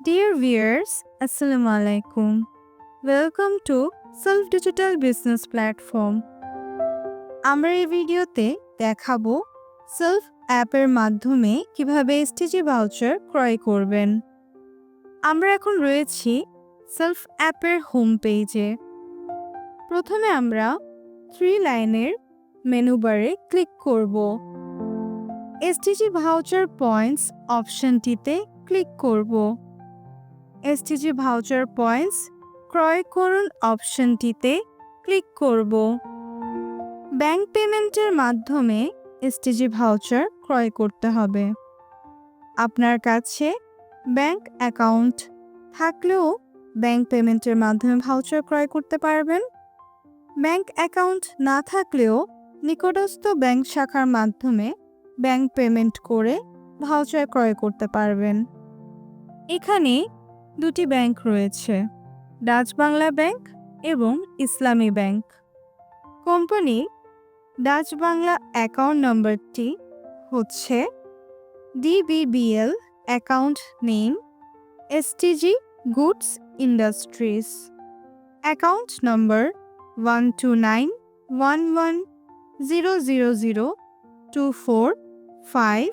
Dear viewers, Assalamu alaikum. Welcome to Self Digital Business Platform. আমরা এই ভিডিওতে দেখাবো সেলফ অ্যাপের মাধ্যমে কীভাবে এসটিজি ভাউচার ক্রয় করবেন আমরা এখন রয়েছি সেলফ অ্যাপের হোম পেজে প্রথমে আমরা থ্রি লাইনের মেনু বারে ক্লিক করব এসটিজি ভাউচার পয়েন্টস অপশনটিতে ক্লিক করব এসটিজি ভাউচার পয়েন্টস ক্রয় করুন অপশনটিতে ক্লিক করব। ব্যাংক পেমেন্টের মাধ্যমে এসটিজি ভাউচার ক্রয় করতে হবে। আপনার কাছে ব্যাংক অ্যাকাউন্ট থাকলেও ব্যাংক পেমেন্টের মাধ্যমে ভাউচার ক্রয় করতে পারবেন। ব্যাংক অ্যাকাউন্ট না থাকলেও নিকটস্থ ব্যাংক শাখার মাধ্যমে ব্যাংক পেমেন্ট করে ভাউচার ক্রয় করতে পারবেন। এখানে দুটি ব্যাংক রয়েছে, ডাচ বাংলা ব্যাংক এবং Islami bank. Company Dutch Bangla account নম্বরটি হচ্ছে DBBL account name STG goods industries. Account number one two nine one one zero zero zero two four five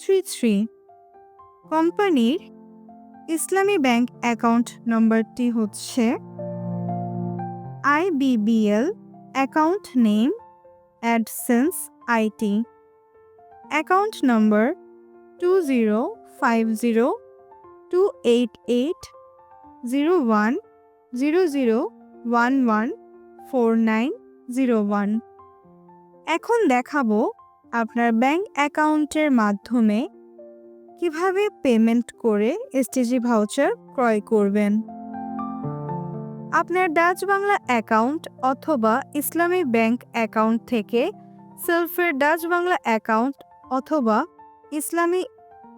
three three. কোম্পানির ইসলামী ব্যাংক অ্যাকাউন্ট নম্বরটি হচ্ছে IBBL account name AdSense IT account number two zero five zero two eight eight zero one zero zero one one four nine zero one. এখন দেখাবো আপনার bank অ্যাকাউন্টের মাধ্যমে কীভাবে payment করে এসটিজি ভাউচার ক্রয় করবেন? আপনার ডাচ বাংলা অ্যাকাউন্ট অথবা ইসলামী ব্যাংক অ্যাকাউন্ট থেকে সেলফের ডাচ বাংলা অ্যাকাউন্ট অথবা ইসলামী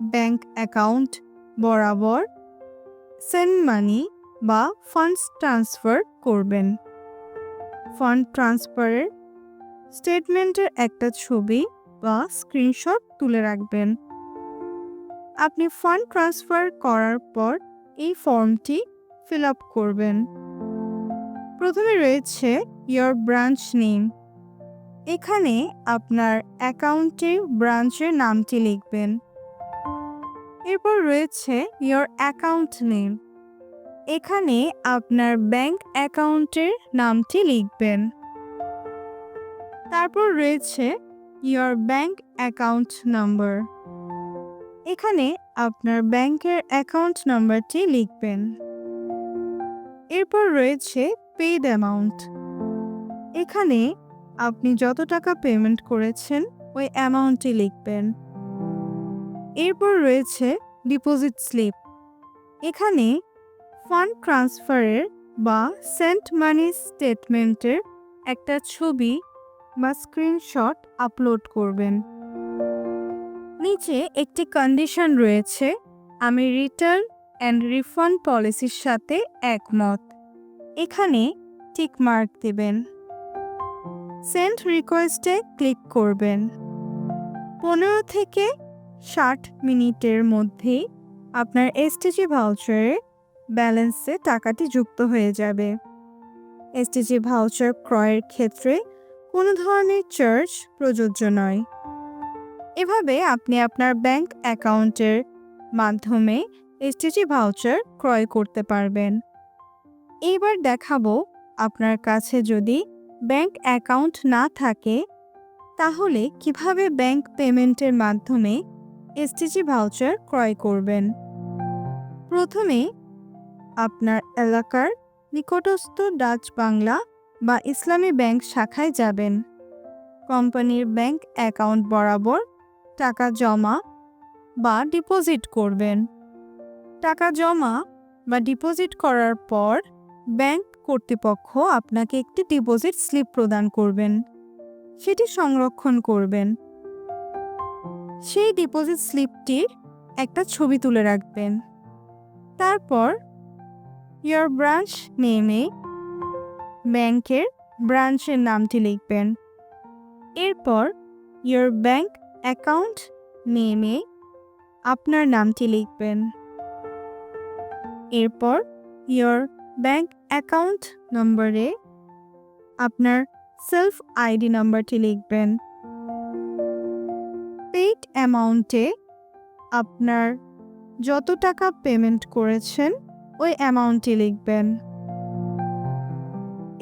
ব্যাংক অ্যাকাউন্ট বরাবর সেন্ড মানি বা ফান্ডস ট্রান্সফার করবেন। ফান্ড ট্রান্সফারের স্টেটমেন্টের একটা ছবি বা স্ক্রিনশট তুলে রাখবেন। আপনি ফান্ড ট্রান্সফার করার পর এই ফর্মটি ফিল আপ করবেন। প্রথমে রয়েছে ইয়োর ব্রাঞ্চ নেম এখানে আপনার অ্যাকাউন্টের ব্রাঞ্চের নামটি লিখবেন। এরপর রয়েছে ইয়োর অ্যাকাউন্ট নেম এখানে আপনার ব্যাংক অ্যাকাউন্টের নামটি লিখবেন। তারপর রয়েছে ইয়োর ব্যাংক অ্যাকাউন্ট নাম্বার এখানে আপনার ব্যাংকের অ্যাকাউন্ট নাম্বারটি লিখবেন। এরপর রয়েছে পেড অ্যামাউন্ট এখানে আপনি যত টাকা পেমেন্ট করেছেন, ওই অ্যামাউন্টটি লিখবেন। এরপর রয়েছে ডিপোজিট স্লিপ এখানে ফান্ড ট্রান্সফারের বা সেন্ট মানি স্টেটমেন্টের একটা ছবি বা স্ক্রিনশট আপলোড করবেন। নিচে একটি কন্ডিশন রয়েছে। আমি রিটার্ন অ্যান্ড রিফান্ড পলিসির সাথে একমত। এখানে টিক মার্ক দেবেন। সেন্ট রিকোয়েস্টে ক্লিক করবেন। পনেরো থেকে ষাট মিনিটের মধ্যেই আপনার এসটিজি ভাউচারে ব্যালেন্সে টাকাটি যুক্ত হয়ে যাবে। এসটিজি ভাউচার ক্রয়ের ক্ষেত্রে কোনো ধরনের চার্জ প্রযোজ্য নয়। এভাবে আপনি আপনার ব্যাংক অ্যাকাউন্টের মাধ্যমে এসটিজি ভাউচার ক্রয় করতে পারবেন। এইবার দেখাবো আপনার কাছে যদি ব্যাংক অ্যাকাউন্ট না থাকে, তাহলে কীভাবে ব্যাংক পেমেন্টের মাধ্যমে এসটিজি ভাউচার ক্রয় করবেন? প্রথমে আপনার এলাকার নিকটস্থ ডাচ বাংলা বা ইসলামী ব্যাংক শাখায় যাবেন। কোম্পানির ব্যাংক অ্যাকাউন্ট বরাবর টাকা জমা বা ডিপোজিট করবেন। টাকা জমা বা ডিপোজিট করার পর ব্যাংক কর্তৃপক্ষ আপনাকে একটি ডিপোজিট স্লিপ প্রদান করবেন। সেটি সংরক্ষণ করবেন। সেই ডিপোজিট স্লিপটির একটা ছবি তুলে রাখবেন। তারপর ইয়ার ব্রাঞ্চ নেমে ব্যাংকের ব্রাঞ্চের নামটি লিখবেন। এরপর ইয়োর ব্যাংক অ্যাকাউন্ট, নেমে আপনার নামটি লিখবেন। এরপর ইয়োর ব্যাংক অ্যাকাউন্ট নম্বরে আপনার সেলফ আইডি নাম্বারটি লিখবেন। পেইড অ্যামাউন্টে আপনার যত টাকা পেমেন্ট করেছেন, ওই অ্যামাউন্টটি লিখবেন।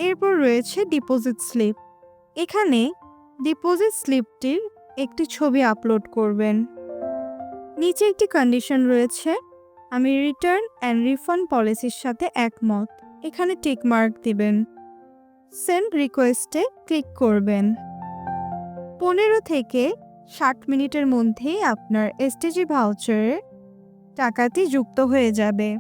এরপর রয়েছে ডিপোজিট স্লিপ এখানে ডিপোজিট স্লিপটির একটি ছবি আপলোড করবেন। নিচে একটি কন্ডিশন রয়েছে। আমি রিটার্ন অ্যান্ড রিফান্ড পলিসির সাথে একমত। এখানে টিক মার্ক দিবেন। সেন্ড রিকোয়েস্টে ক্লিক করবেন। পনেরো থেকে ষাট মিনিটের মধ্যেই আপনার এসটিজি ভাউচারে টাকাটি যুক্ত হয়ে যাবে।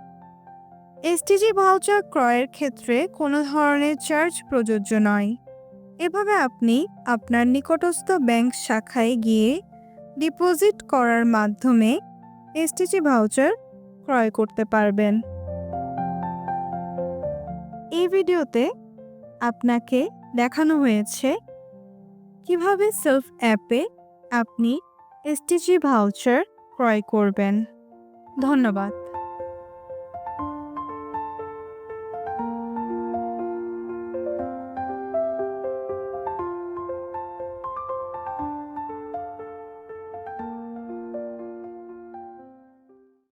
এসটিজি ভাউচার ক্রয়ের ক্ষেত্রে কোনো ধরনের চার্জ প্রযোজ্য নয়। এভাবে আপনি আপনার নিকটস্থ ব্যাংক শাখায় গিয়ে ডিপোজিট করার মাধ্যমে এসটিজি ভাউচার ক্রয় করতে পারবেন। এই ভিডিওতে আপনাকে দেখানো হয়েছে কীভাবে সেলফ অ্যাপে আপনি এসটিজি ভাউচার ক্রয় করবেন। ধন্যবাদ।